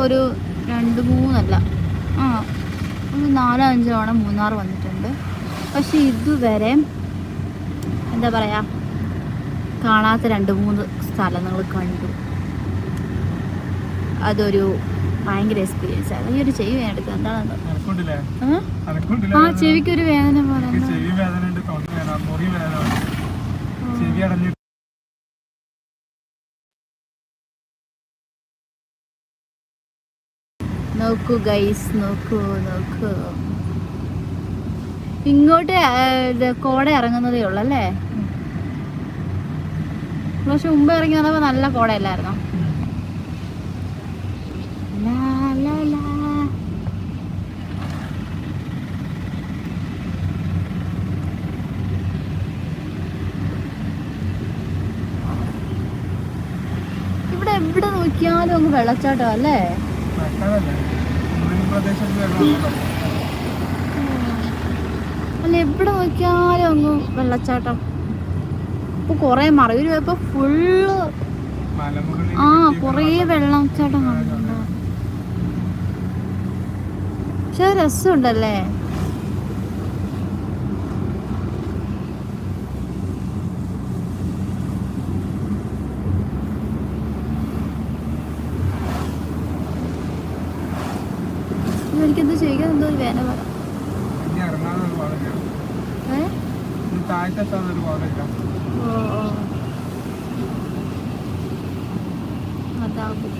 ഇപ്പോൾ ഒരു രണ്ട് മൂന്നല്ല. ആ ഒരു നാലോ അഞ്ചോ തവണ മൂന്നാർ വന്നിട്ടുണ്ട്. പക്ഷെ ഇതുവരെ എന്താ പറയുക കാണാത്ത രണ്ട് മൂന്ന് സ്ഥലങ്ങൾ കണ്ടു. അതൊരു ഭയങ്കര എക്സ്പീരിയൻസ് ആണ്. ഈ ഒരു ചെവി വേദന എടുക്കുക എന്താണെന്ന്? ആ? ചെവിക്ക് ഒരു വേദന പോലെ എനിക്ക് എന്താ? ചെവി വേദന ഉണ്ട് തൊണ്ട വേദന മുറി വേദന ഉണ്ട്. ചെവി അടഞ്ഞു നോക്കൂ ഗൈസ് നോക്കൂ നോക്കൂ. ഇങ്ങോട്ട് കോട ഇറങ്ങുന്നതേ ഉള്ളു അല്ലേ? പക്ഷെ മുമ്പ് ഇറങ്ങി വന്നപ്പോ നല്ല കോടയല്ലായിരുന്നോ. ഇവിടെ എവിടെ നോക്കിയാലും അങ്ങ് വെള്ളച്ചാട്ടം അല്ലേ? പ്രദേശത്ത് അല്ല എവിടെ നോക്കിയാലും അങ്ങ് വെള്ളച്ചാട്ടം. ഇപ്പൊ കൊറേ മറയൂര് പോയപ്പോ ഫുള്ള് ആ കൊറേ വെള്ളച്ചാട്ടം കണ്ടിട്ടുണ്ടോ. പക്ഷെ രസമുണ്ടല്ലേ? അയ്യോ, എനിക്കെന്തോ ചോദിക്കാൻ എന്തോ ഒരു വേന ഓ ഓ. അതാകും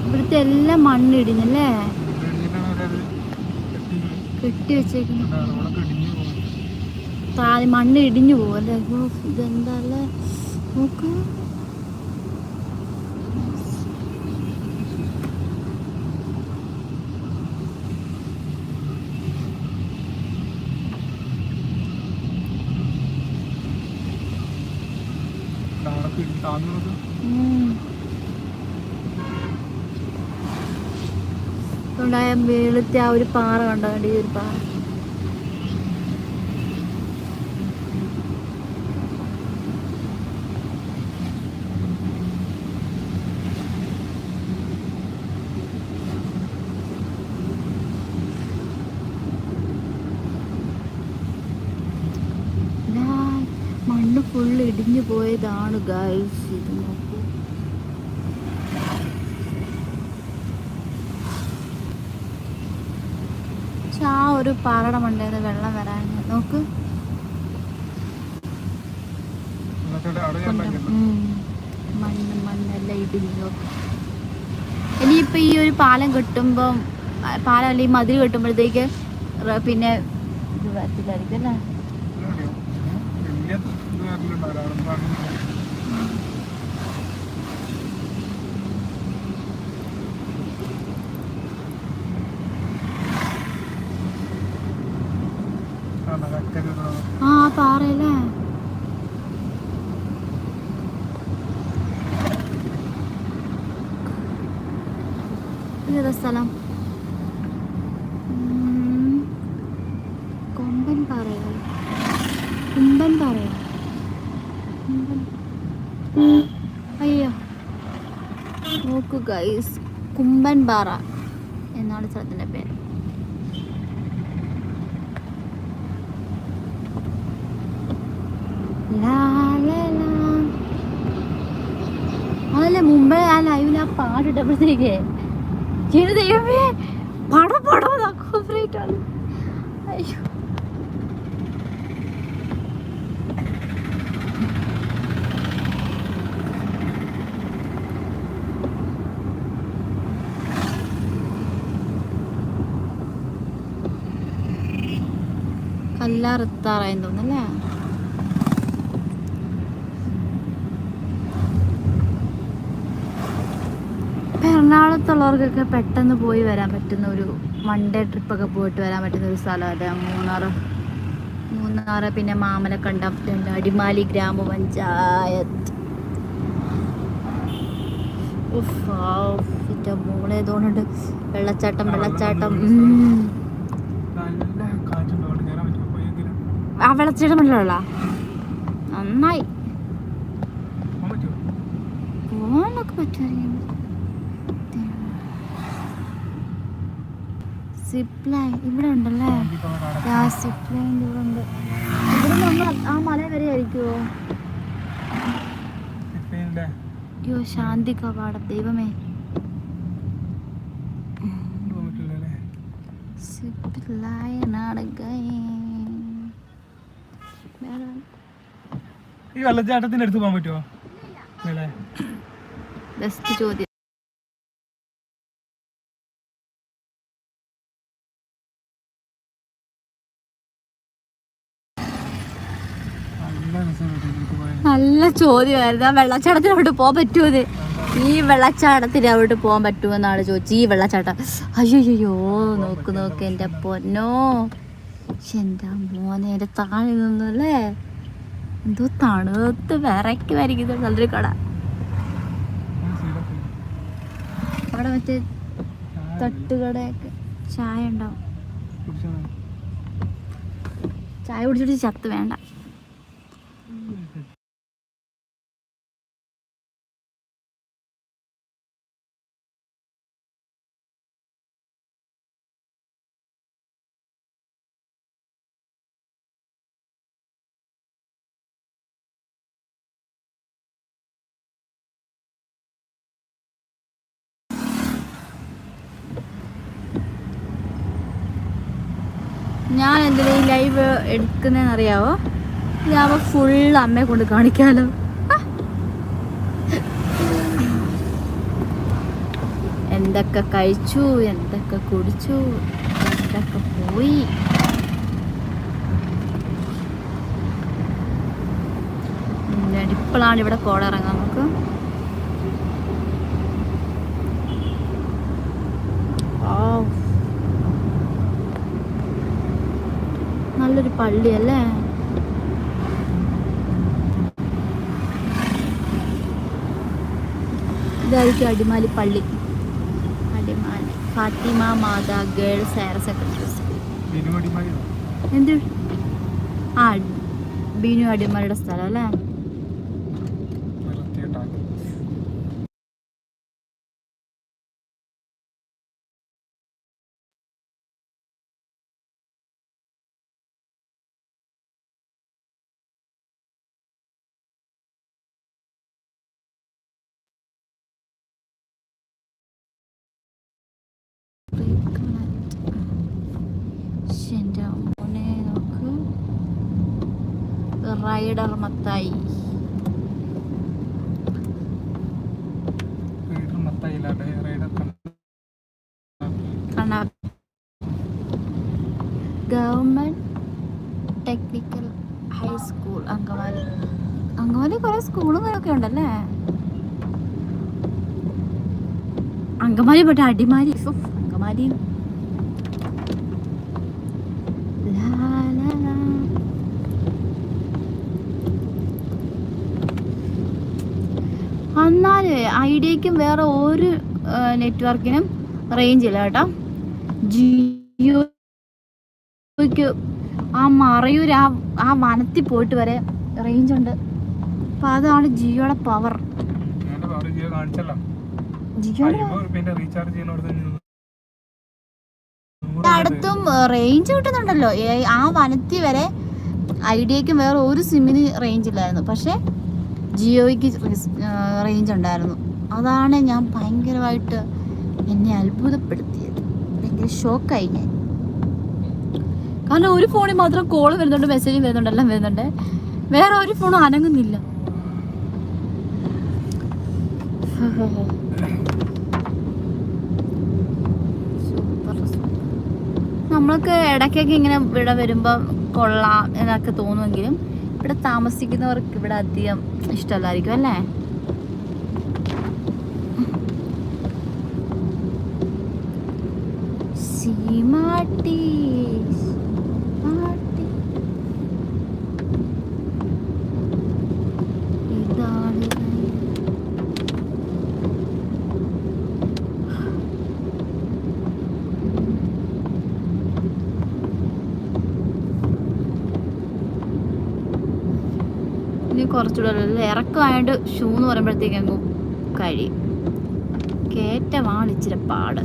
ഇവിടുത്തെ എല്ലാം മണ്ണിടിഞ്ഞല്ലേ? കെട്ടി വെച്ചേക്കുന്നു. താഴെ മണ്ണ് ഇടിഞ്ഞു പോകും അല്ലേ? ഇതെന്താ അല്ലേ നോക്കൂ. ഉണ്ടായ വെളുത്തെ ആ ഒരു പാറ കണ്ടോ ഈ ഒരു പാറ ദാ, മണ്ണ് ഫുള്ള് ഇടിഞ്ഞു പോയതാണ് ഗൈസ് ഇത് നോക്കൂ പക്ഷെ ആ ഒരു പാറയുടെ മണ്ടേന്ന് വെള്ളം വരാൻ നോക്ക്. മണ്ണ് മണ്ണെല്ലാം ഇടിഞ്ഞു. ഇനിയിപ്പോ ഈ ഒരു പാലം കെട്ടുമ്പം പാലം അല്ല ഈ മതിൽ കെട്ടുമ്പോഴത്തേക്ക് പിന്നെ ഇത് വരത്തില്ലായിരിക്കും അല്ലേ എവിടെയോ? വലിയ ഇത് വരലുണ്ടാവില്ല അവിടെ നിന്ന് കാണുന്നില്ല ആണ് കക്കൽ ഇടുന്നത്. ആ പാറയല്ലേ ഏതാ സ്ഥലം. കൊമ്പൻ പാറയോ കുമ്പൻ പാറയോ അയ്യോ നോക്കു ഗൈസ് കുമ്പൻ പാറ എന്നാണ് സ്ഥലത്തിന്റെ പേര്. അതല്ലേ മുമ്പേ ആ ലൈവിൽ ആ പാട്ടിട്ടപ്പോഴത്തേക്ക് ചെയ്ത് ദൈവമേ പടം പടം ആണ്. അയ്യോ. കല്ലാറെത്താറായെന്ന് തോന്നുന്നല്ലേ ഇപ്പൊ എറണാകുളത്തുള്ളവർക്കൊക്കെ പെട്ടെന്ന് പോയി വരാൻ പറ്റുന്ന ഒരു വൺ ഡേ ട്രിപ്പൊക്കെ പോയിട്ട് വരാൻ പറ്റുന്ന ഒരു സ്ഥലമല്ലേ മൂന്നാർ മൂന്നാർ പിന്നെ മാമലക്കണ്ടം പിന്നെ അടിമാലി ഗ്രാമപഞ്ചായത്ത്. ഉഫ്, മോളെ തോന്നുന്നുണ്ട് വെള്ളച്ചാട്ടം വെള്ളച്ചാട്ടം. ആ വെള്ളച്ചാട്ടം വെള്ളമുള്ള നന്നായി. പോകാനൊക്കെ പറ്റുമായിരിക്കും. സിപ്ലൈൻ ഇവിടെ ഉണ്ടല്ലേ ആ സിപ്ലൈൻ ഇവിടെ ഉണ്ട് ഇവിടെ നമ്മൾ ആ മല വരെ ആയിരിക്കുമോ അയ്യോ ശാന്തി കവാടം ദൈവമേ. പറ്റില്ലല്ലേ സിപ്ലൈൻ ഈ വെള്ളച്ചാട്ടത്തിന്റെ അടുത്ത് പോകാൻ പറ്റുമോ? ബെസ്റ്റ് ചോദ്യം നല്ല രസമായിട്ട് ഇതിലേക്ക് പോയാൽ നല്ല ചോദ്യമായിരുന്നു. ആ വെള്ളച്ചാട്ടത്തിന് അവിടെ പോകാൻ പറ്റുമോ ഈ വെള്ളച്ചാട്ടത്തിന് അവിടെ പോകാൻ പറ്റുമെന്നാണ് ചോദിച്ചത്. ഈ വെള്ളച്ചാട്ടം. അയ്യോ നോക്ക് നോക്ക് എന്റെ പൊന്നോ. എന്റെ മോനെ എന്റെ താഴെ നിന്നല്ലേ? എന്തോ തണുത്ത് വിറയ്ക്ക് വരയ്ക്കുന്ന നല്ലൊരു കട. അവിടെ മറ്റേ തട്ടുകടയൊക്കെ ചായ ഉണ്ടാവും. ചായ കുടിച്ചിട്ട് ചത്ത് വേണ്ട ഞാൻ എന്തിനാ ഈ ലൈവ് എടുക്കുന്നതെന്ന് അറിയാവോ ഇതാവുമ്പോ ഫുൾ അമ്മയെ കൊണ്ട് കാണിക്കാലോ. എന്തൊക്കെ കഴിച്ചു എന്തൊക്കെ കുടിച്ചു എന്തൊക്കെ പോയി. ഇപ്പോഴാണ് ഇവിടെ കോടിറങ്ങാം നമുക്ക് ആ നല്ലൊരു പള്ളിയല്ലേ ഇതായിരിക്കും അടിമാലി പള്ളി. Adimali. Fathima Matha girls higher secondary school. എന്ത്? ആ ബീനു അടിമാലിയുടെ സ്ഥലം അല്ലേ? റൈഡർ മത്തായി കണ്ണാ government technical high school Angamaly. Angamaly കുറെ സ്കൂളും ഒക്കെ ഉണ്ടല്ലേ? അങ്കമാലി പോട്ടെ അടിമാലി. അങ്കമാലി. ഐഡിയക്കും വേറെ ഒരു നെറ്റ്വർക്കിനും റേഞ്ച് ഇല്ല കേട്ടോ. ജിയോയ്ക്ക് ആ മറയൂർ ആ ആ വനത്തിൽ പോയിട്ട് വരെ റേഞ്ച് ഉണ്ട്. അപ്പൊ അതാണ് ജിയോയുടെ പവർ അടുത്തും റേഞ്ച് കിട്ടുന്നുണ്ടല്ലോ. ആ വനത്തി വരെ ഐഡിയക്കും വേറെ ഒരു സിമ്മിന് റേഞ്ച് ഇല്ലായിരുന്നു. പക്ഷെ ജിയോയ്ക്ക് റേഞ്ച് ഉണ്ടായിരുന്നു. അതാണ് ഞാൻ ഭയങ്കരമായിട്ട് എന്നെ അത്ഭുതപ്പെടുത്തിയത്. ഭയങ്കര ഷോക്കായി ഞാൻ. കാരണം ഒരു ഫോണിൽ മാത്രം കോൾ വരുന്നുണ്ട് മെസ്സേജ് വരുന്നുണ്ട് എല്ലാം വരുന്നുണ്ട്. വേറെ ഒരു ഫോണും അനങ്ങുന്നില്ല. നമ്മൾക്ക് ഇടയ്ക്കൊക്കെ ഇങ്ങനെ ഇവിടെ വരുമ്പോൾ കൊള്ളാം എന്നൊക്കെ തോന്നുമെങ്കിലും ഇവിടെ താമസിക്കുന്നവർക്ക് ഇവിടെ അധികം ഇഷ്ടമല്ലായിരിക്കും അല്ലേ സീമാട്ടി. ഇതാണ് കുറച്ചുകൂടെ ഇറക്കമായിട്ട് ഷൂ എന്ന് പറയുമ്പോഴത്തേക്ക് അങ്ങ് കഴിയും കയറ്റമാണ് ഇച്ചിരി പാട്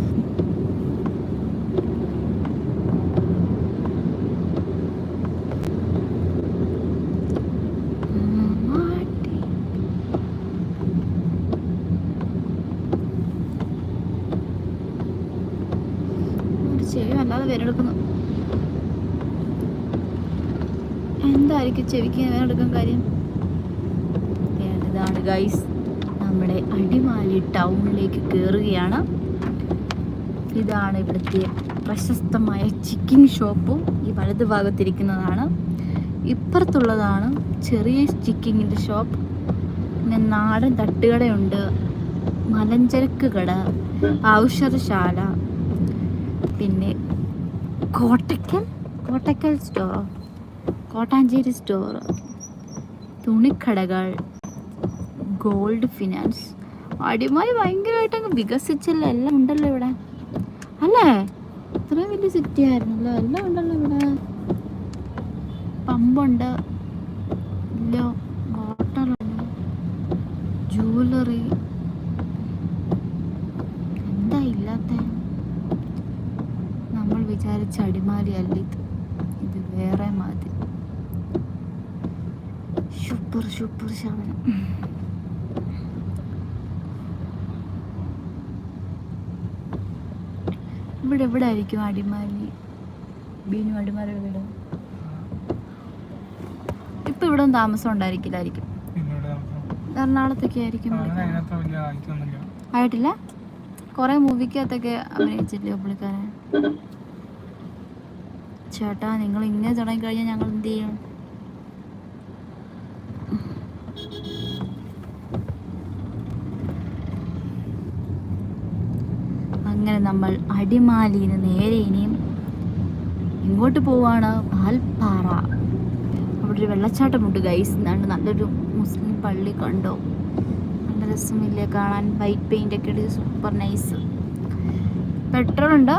ചെവി വല്ലാതെ വേരെടുക്കുന്നു. എന്തായിരിക്കും ചെവിക്ക് വേരെടുക്കാൻ കാര്യം? ഗൈസ് നമ്മുടെ അടിമാലി ടൗണിലേക്ക് കയറുകയാണ് ഇതാണ് ഇവിടുത്തെ പ്രശസ്തമായ ചിക്കൻ ഷോപ്പും. ഈ വലത് ഭാഗത്തിരിക്കുന്നതാണ്. ഇപ്പുറത്തുള്ളതാണ് ചെറിയ ചിക്കിങ്ങിന്റെ ഷോപ്പ്. പിന്നെ നാടൻ തട്ടുകടയുണ്ട്. മലഞ്ചരക്ക് കട ഔഷധശാല പിന്നെ കോട്ടക്കൽ കോട്ടക്കൽ സ്റ്റോർ കോട്ടാഞ്ചേരി സ്റ്റോർ തുണിക്കടകൾ ഗോൾഡ് ഫിനാൻസ് അടിമാലി ഭയങ്കരമായിട്ട് അങ്ങ് വികസിച്ചല്ലോ. എല്ലാം ഉണ്ടല്ലോ ഇവിടെ. അല്ലേ? ഇത്രയും വലിയ സിറ്റി ആയിരുന്നല്ലോ. എല്ലാം ഉണ്ടല്ലോ ഇവിടെ. പമ്പുണ്ട്. ഇല്ലോ ഹോട്ടലുണ്ട് ജൂവലറി എന്താ ഇല്ലാത്ത? നമ്മൾ വിചാരിച്ച അടിമാലി അല്ല ഇത്. ഇത് വേറെ മാതിരി. സൂപ്പർ സൂപ്പർ സാധനം. ഇവിടെ എവിടെ ആയിരിക്കും അടിമാലി? ബീനു അടിമാലിയുടെ വീട് ഇപ്പൊ ഇവിടെ ഒന്നും താമസം ഉണ്ടായിരിക്കില്ലായിരിക്കും. എറണാകുളത്തൊക്കെ ആയിരിക്കും ആയിട്ടില്ല? കുറെ മൂവിക്കകത്തൊക്കെ അഭിനയിച്ചില്ലേ പുള്ളിക്കാരൻ? ചേട്ടാ നിങ്ങൾ ഇങ്ങനെ തുടങ്ങി കഴിഞ്ഞാൽ ഞങ്ങൾ എന്ത് ചെയ്യും അങ്ങനെ നമ്മൾ അടിമാലിയിൽ നിന്ന് നേരെ ഇനിയും ഇങ്ങോട്ട് പോവാണ് പാൽപ്പാറ അവിടെ ഒരു വെള്ളച്ചാട്ടമുണ്ട് ഗൈസ് എന്നാണ്ട് നല്ലൊരു മുസ്ലിം പള്ളി കണ്ടോ? നല്ല രസമില്ലേ കാണാൻ? വൈറ്റ് പെയിന്റ് ഒക്കെ അടിച്ച് സൂപ്പർ നൈസ് പെട്രോൾ ഉണ്ടോ?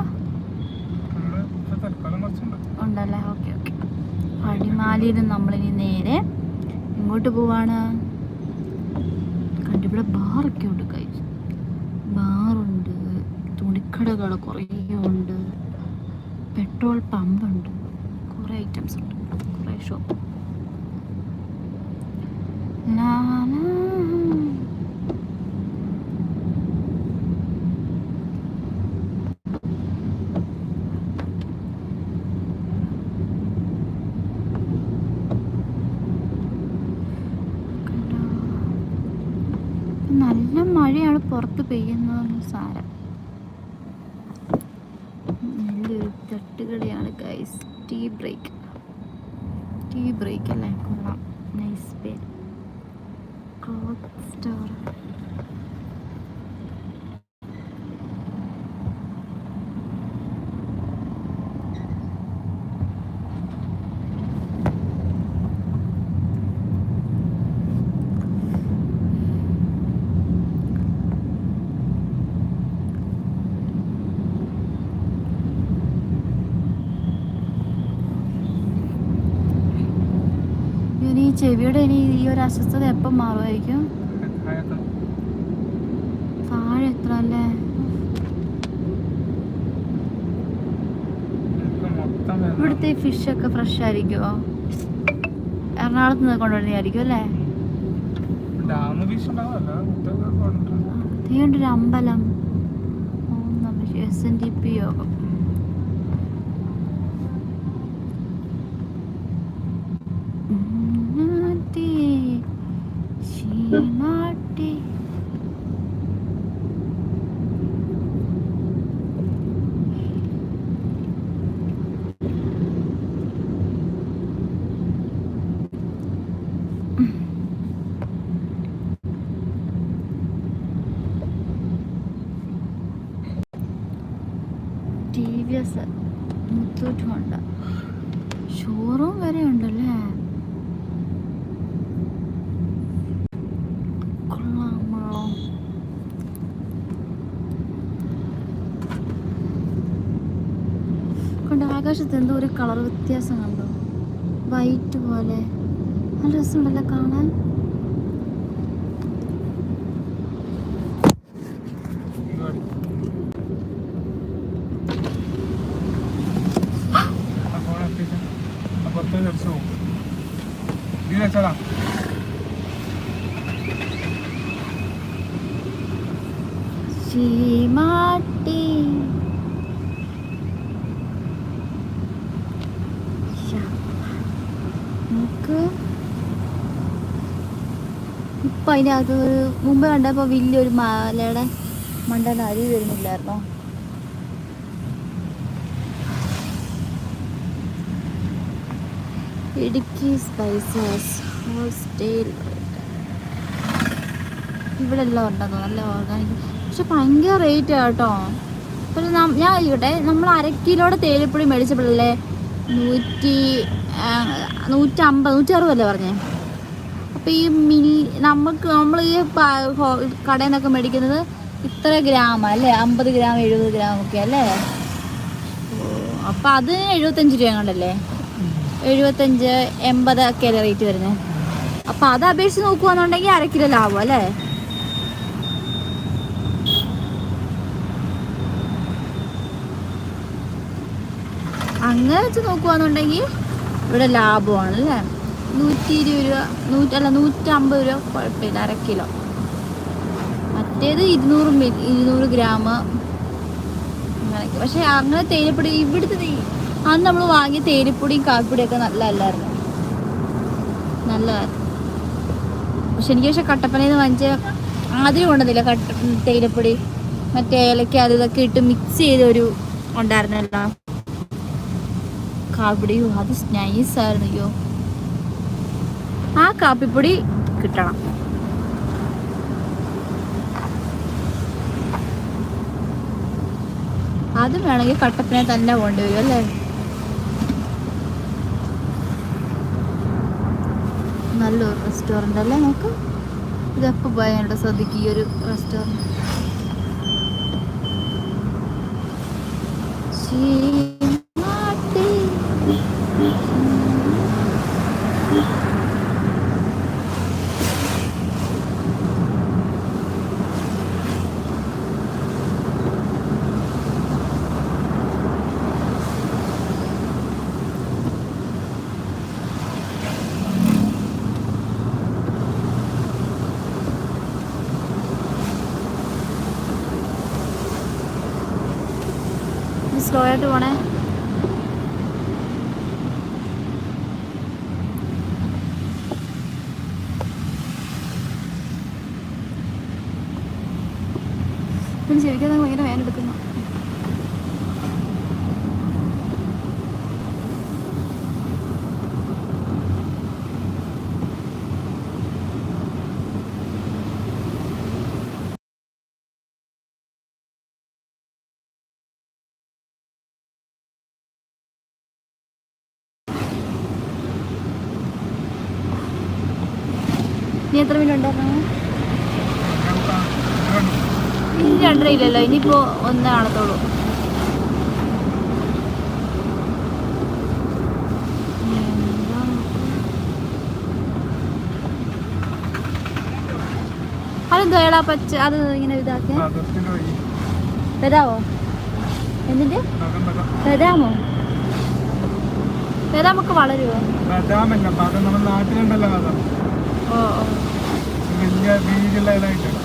ഉണ്ടല്ലേ? ഓക്കെ ഓക്കെ അടിമാലിയിൽ നിന്ന് നമ്മളിനി നേരെ ഇങ്ങോട്ട് പോവാണ്. കണ്ടിവിടെ ബാറൊക്കെ ഉണ്ട് ഗൈസ് ബാറുണ്ട് തുണിക്കടകൾ കുറേ ഉണ്ട്. പെട്രോൾ പമ്പുണ്ട് കുറേ ഐറ്റംസ് ഉണ്ട്. കുറേ ഷോപ്പ്. നല്ല മഴയാണ് പുറത്ത് പെയ്യുന്നതെന്ന് സാരം. തട്ടുകടയാണ് guys tea break tea break അല്ലേ? കൊള്ളാം. നൈസ് പേര് ക്ലോത്ത് സ്റ്റോർ ഇനി ഈ ചെവിയുടെ ഇനി ഈ ഒരു അസ്വസ്ഥത എപ്പം മാറുമായിരിക്കും? താഴെ എത്ര അല്ലേ? ഇവിടുത്തെ ഫിഷ് ഒക്കെ ഫ്രഷ് ആയിരിക്കുമോ എറണാകുളത്ത് നിന്ന് കൊണ്ടുവരുന്നതായിരിക്കും അല്ലേ? തീണ്ടൊരു അമ്പലം. എസ് എൻ ഡി പി യോഗം ഉന്നാട്ടി, Seematti. T V S Muthoot Honda ആകാശത്ത് എന്തോ ഒരു കളർ വ്യത്യാസം കണ്ടോ വൈറ്റ് പോലെ. നല്ല രസമുണ്ടല്ലോ കാണാൻ. ശരി. ഇപ്പൊ അതിനകത്ത് ഒരു മുമ്പ് കണ്ടപ്പോ വലിയൊരു മാലയുടെ മണ്ടേന്റെ അരി വരുന്നില്ലായിരുന്നോ? ഇടുക്കി സ്പൈസസ് ഹോസ്റ്റേൽ ഇവിടെ എല്ലാം ഉണ്ടെന്നോ നല്ല ഓർഗാനിക് പക്ഷെ ഭയങ്കര റേറ്റ് കേട്ടോ. ഒരു ഞാൻ ഇവിടെ നമ്മൾ അര കിലോയുടെ തേയിലപ്പൊടി മേടിച്ചപ്പോഴല്ലേ നൂറ്റി നൂറ്റമ്പത് നൂറ്റി അറുപതല്ലേ പറഞ്ഞേ? അപ്പം ഈ മിൽ നമുക്ക് നമ്മൾ ഈ കടയിൽ നിന്നൊക്കെ മേടിക്കുന്നത് ഇത്ര ഗ്രാം അല്ലേ? അമ്പത് ഗ്രാം എഴുപത് ഗ്രാം ഒക്കെ അല്ലേ? അപ്പം അത് എഴുപത്തഞ്ച് രൂപ കൊണ്ടല്ലേ എഴുപത്തഞ്ച് എൺപത് ഒക്കെ അല്ലേ റേറ്റ് വരുന്നത് അപ്പം അത് അപേക്ഷിച്ച് നോക്കുകയാണെന്നുണ്ടെങ്കിൽ അര കിലോ ലാഭം അല്ലേ? അങ്ങനെ വെച്ച് നോക്കുകയാണെന്നുണ്ടെങ്കിൽ ഇവിടെ ലാഭമാണ് അല്ലേ? നൂറ്റി ഇരുപത് രൂപ നൂറ്റി അല്ല നൂറ്റമ്പത് രൂപ കുഴപ്പമില്ല അര കിലോ. മറ്റേത് ഇരുന്നൂറ് ഇരുന്നൂറ് ഗ്രാം. അങ്ങനെയൊക്കെ. പക്ഷെ അങ്ങനെ തേയിലപ്പൊടി ഇവിടുത്തെ അന്ന് നമ്മൾ വാങ്ങിയ തേയിലപ്പൊടിയും കാപ്പിപ്പൊടിയും നല്ല നല്ലതല്ലായിരുന്നു. നല്ലതായിരുന്നു. പക്ഷെ എനിക്ക് പക്ഷെ കട്ടപ്പനയിൽ നിന്ന് വാങ്ങിച്ച ആദ്യം കൊണ്ടുവന്നില്ല കട്ട തേയിലപ്പൊടി. മറ്റേ ഏലക്ക അത് ഇതൊക്കെ ഇട്ട് മിക്സ് ചെയ്തൊരു ഉണ്ടായിരുന്നല്ലോ. കാപ്പിടിയോ അത് നൈസ് ആയിരുന്നു അയ്യോ. ആ കാപ്പിപ്പൊടി കിട്ടണം. അത് വേണമെങ്കിൽ കട്ടപ്പിനെ തന്നെ പോകേണ്ടി വരും അല്ലേ? നല്ലൊരു റെസ്റ്റോറന്റ് അല്ലേ നമുക്ക്? ഇതെപ്പോൾ പോയാലുണ്ട് ശ്രദ്ധിക്കുക ഈ ഒരു റെസ്റ്റോറന്റ് ചീമാട്ടി സ്ലോ ആയിട്ട് പോണേ പിന്നെ ശരിക്കും അത് ഭയങ്കര വേദന എടുക്കുന്നു നീ എത്ര മിനിറ്റ് ഉണ്ടായിരുന്നു ഇനി രണ്ടര ഇല്ലല്ലോ ഇനിയിപ്പോ ഒന്നേ കാണത്തുള്ളൂ. അതെന്താ പച്ച അത് ഇങ്ങനെ ഇതാക്കി തരാമോ എന്തിന്റെ തരാമോ തരാമൊക്കെ വളരുമോ ഓ ഓ. വലിയ വീതിയുള്ള ഇതായിട്ടാണ്